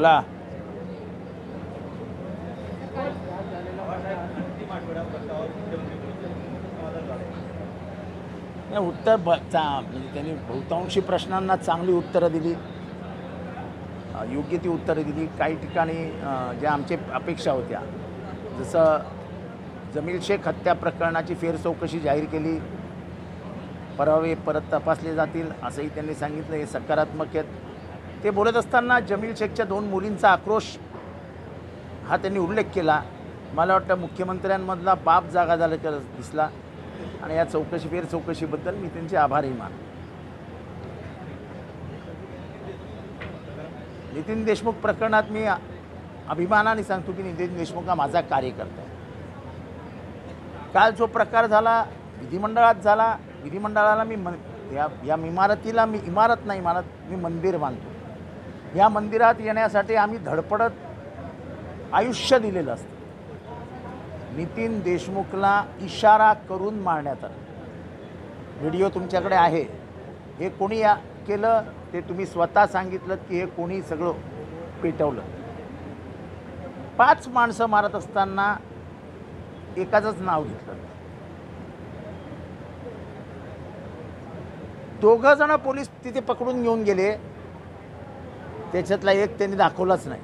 बोला. नाही, उत्तर ब चा म्हणजे त्यांनी बहुतांशी प्रश्नांना चांगली उत्तरं दिली. योग्य ती उत्तरं दिली. काही ठिकाणी ज्या आमचे अपेक्षा होत्या. जसं जमील शेख हत्या प्रकरणाची फेरचौकशी जाहीर केली. पुरावे परत तपासले जातील असंही त्यांनी सांगितलं. हे सकारात्मक आहेत. ते बोलत असताना जमील शेखच्या दोन मुलींचा आक्रोश हा त्यांनी उल्लेख केला. मला वाटतं मुख्यमंत्र्यांमधला बाप जागा झाल्याचा दिसला. आणि या चौकशी फेर चौकशीबद्दल मी त्यांचे आभारही मान नितीन देशमुख प्रकरणात मी अभिमानाने सांगतो की नितीन देशमुख हा माझा कार्यकर्ता आहे. काल जो प्रकार झाला विधिमंडळात झाला विधिमंडळाला मी मन या या इमारतीला मी इमारत नाही मानत मी मंदिर मानतो या मंदिरात येण्यासाठी आम्ही धडपडत आयुष्य दिलेलं असतं. नितीन देशमुखला इशारा करून मारण्यात आला. व्हिडिओ तुमच्याकडे आहे. हे कोणी या केलं? ते तुम्ही स्वतः सांगितलं की हे कोणी सगळं पेटवलं. पाच माणसं मारत असताना एकाचंच नाव घेतलं. दोघं जण पोलीस तिथे पकडून घेऊन गेले. त्याच्यातला एक त्यांनी दाखवलाच नाही.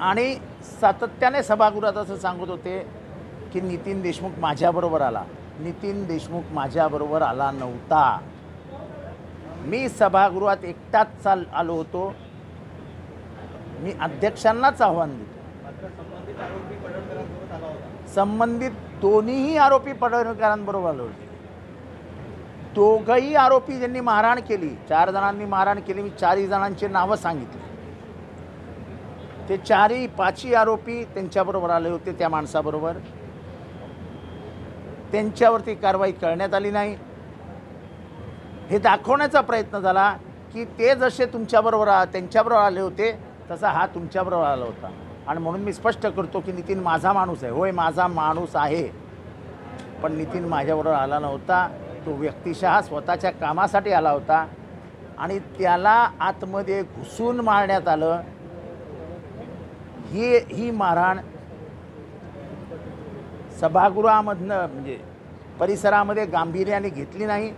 आणि सातत्याने सभागृहात असं सांगत होते की नितीन देशमुख माझ्याबरोबर आला. नितीन देशमुख माझ्याबरोबर आला नव्हता. मी सभागृहात एकटाच चाल आलो होतो. मी अध्यक्षांनाच आव्हान दिलं. संबंधित दोन्हीही आरोपी पडळकरांबरोबर आलो होते. दोघंही आरोपी ज्यांनी मारहाण केली चार जणांनी मारहाण केली मी चारही जणांची नावं सांगितली. ते चारही पाचही आरोपी त्यांच्याबरोबर आले होते त्या माणसाबरोबर. त्यांच्यावरती कारवाई करण्यात आली नाही. हे दाखवण्याचा प्रयत्न झाला की ते जसे तुमच्याबरोबर आ- त्यांच्याबरोबर आले होते तसा हा तुमच्याबरोबर आला होता. आणि म्हणून मी स्पष्ट करतो की नितीन माझा माणूस आहे. होय माझा माणूस आहे. पण नितीन माझ्याबरोबर आला नव्हता. तो व्यक्तिशः स्वतःच्या कामासाठी आला होता आणि त्याला आतमध्ये घुसून मारण्यात आलं. ही ही मारहाण सभागृहामधनं म्हणजे परिसरामध्ये गांभीर्याने घेतली नाही.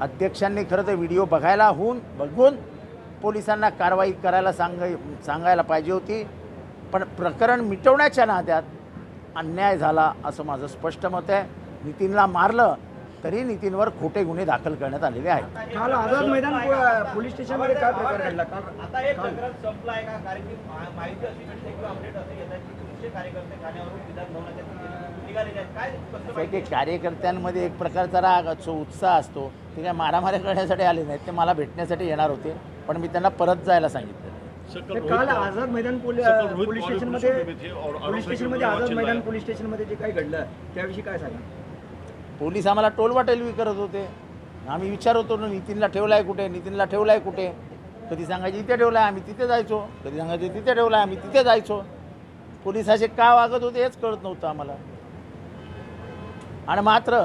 अध्यक्षांनी खरं तर व्हिडिओ बघायला होऊन बघून पोलिसांना कारवाई करायला सांग सांगायला पाहिजे होती. पण प्रकरण मिटवण्याच्या नात्यात अन्याय झाला असं माझं स्पष्ट मत आहे. नितीनला मारलं तरी नितीनवर खोटे गुन्हे दाखल करण्यात आलेले आहेत. काल आझाद मैदान पोलीस स्टेशनमध्ये काय प्रकार घडला? काल आता हे प्रकरण संपलं आहे का? कारण की मा- माहिती अशी मिळते किंवा अपडेट असे येत आहे की तुमचे कार्यकर्ते ठाण्यावरून विधान भवनाच्या दिशेने निघालेले आहेत. काय कसं काही माहिती काही कार्यकर्त्यांमध्ये एक प्रकारचा राग असतो उत्साह असतो. ते काय मारामारी करण्यासाठी आले नाहीत ते मला भेटण्यासाठी येणार होते. पण मी त्यांना परत जायला सांगितलं काल आझाद मैदान पोली- पोलीस स्टेशनमध्ये पोलीस स्टेशनमध्ये आझाद मैदान पोलीस स्टेशनमध्ये जे काही घडलं त्याविषयी काय सांगा? पोलीस आम्हाला टोलवाटेलवी करत होते. आम्ही विचारतो होतो ना नितीनला ठेवला आहे कुठे? नितीनला ठेवला आहे कुठे? कधी सांगायचे इथे ठेवला आहे आम्ही तिथे जायचो. कधी सांगायचे तिथे ठेवला आहे आम्ही तिथे जायचो. पोलीस असे का वागत होते हेच कळत नव्हतं आम्हाला. आणि मात्र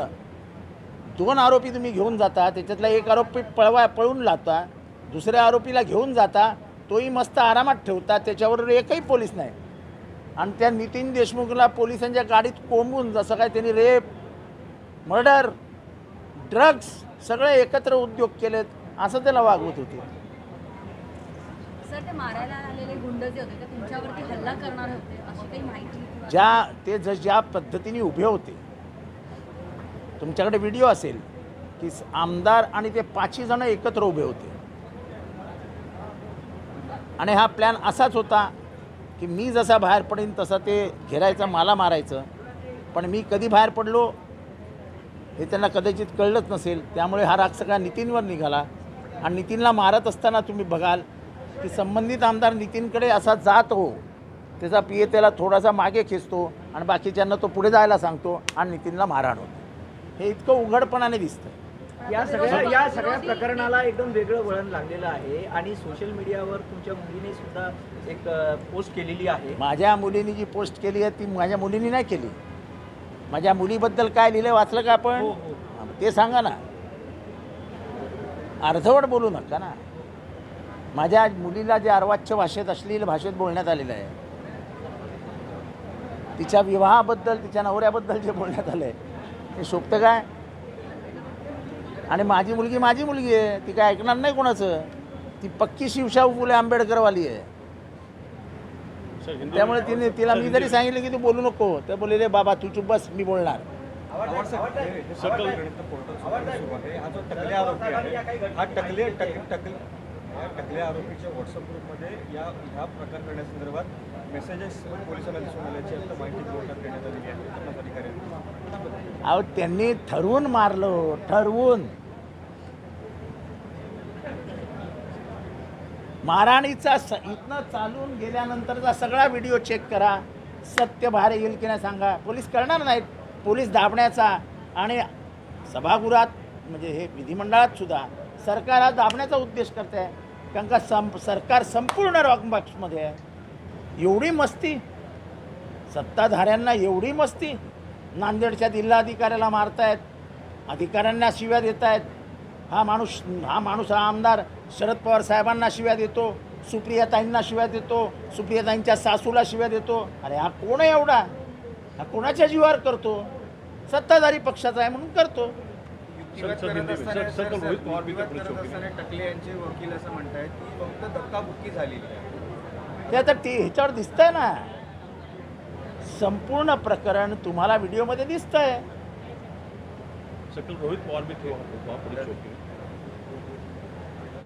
दोन आरोपी तुम्ही घेऊन जाता त्याच्यातला एक आरोपी पळवा पळून लावता दुसऱ्या आरोपीला घेऊन जाता तोही मस्त आरामात ठेवता त्याच्यावर एकही पोलीस नाही. आणि त्या नितीन देशमुखला पोलिसांच्या गाडीत कोंबून जसं काय त्यांनी रेप मर्डर ड्रग्स सगळे एकत्र उद्योग केलेत असं त्याला वागवत होते. ज्या ते ज ज्या पद्धतीने उभे होते. तुमच्याकडे व्हिडिओ असेल की आमदार आणि ते पाचही जण एकत्र उभे होते. आणि हा प्लॅन असाच होता की मी जसा बाहेर पडेन तसा ते घेरायचं मला मारायचं. पण मी कधी बाहेर पडलो हे त्यांना कदाचित कळलंच नसेल. त्यामुळे हा राग सगळा नितीनवर निघाला. आणि नितीनला मारत असताना तुम्ही बघाल की संबंधित आमदार नितीनकडे असा जात. हो त्याचा पिये त्याला थोडासा मागे खेचतो आणि बाकीच्यांना तो पुढे जायला सांगतो आणि नितीनला मारहाण होते. हे इतकं उघडपणाने दिसतं या सगळ्या या सगळ्या प्रकरणाला एकदम वेगळं वळण लागलेलं आहे आणि सोशल मीडियावर तुमच्या मुलीने सुद्धा एक पोस्ट केलेली आहे. माझ्या मुलीने जी पोस्ट केली आहे ती माझ्या मुलीने नाही केली. माझ्या मुलीबद्दल काय लिहिलं वाचलं का आपण? हो, हो. ते सांगा ना. अर्धवट बोलू नका ना. माझ्या मुलीला जे अर्वाच्य भाषेत अश्लील भाषेत बोलण्यात आलेलं आहे तिच्या विवाहाबद्दल तिच्या नवऱ्याबद्दल जे बोलण्यात आलं आहे ते शोभतं काय? आणि माझी मुलगी माझी मुलगी आहे ती काय ऐकणार नाही कोणाचं? ती पक्की शिवशाहू फुले आंबेडकरवाली आहे. त्यामुळे तिने तिला मी जरी सांगितलं की तू बोलू नको तर बोलले रे बाबा तू चुप बस मी बोलणार. हे- हे हा टकले आरोपी आहे हा. टकले टक टकले या टकले आरोपीच्या व्हॉट्सअप ग्रुपमध्ये या ह्या प्रकार करण्यासंदर्भात मेसेजेस पोलिसांना दिसून आल्याची आता माहिती कोर्टात देण्यात आलेली आहे अधिकाऱ्यांनी अहो त्यांनी ठरवून मारलं ठरवून. मारहाणीचा स इथनं चालून गेल्यानंतरचा सगळा व्हिडिओ चेक करा. सत्य बाहेर येईल की नाही सांगा. पोलीस करणार नाहीत. पोलीस दाबण्याचा आणि सभागृहात म्हणजे हे विधिमंडळात सुद्धा सरकार हा दाबण्याचा उद्देश करते आहे कारण का संप सरकार संपूर्ण रॉकबॉक्समध्ये आहे. एवढी मस्ती. सत्ताधाऱ्यांना एवढी मस्ती. नांदेडच्या जिल्हाधिकाऱ्याला मारतायत. अधिकाऱ्यांना शिव्या देत आहेत हा माणूस हा माणूस हा आमदार शरद पवार साहेबांना शिव्या देतो सुप्रियाताईंना शिव्या देतो सुप्रियाताईंच्या सासूला शिव्या देतो. अरे हा कोण आहे एवढा? हा कोणाच्या जीवावर करतो? सत्ताधारी पक्षाचा आहे म्हणून करतो. ते आता ते ह्याच्यावर दिसतंय ना. संपूर्ण प्रकरण तुम्हाला व्हिडिओमध्ये दिसतंय. सकल रोहित पवार भी थे वहाँ पे वहाँ पुलिस चौकी में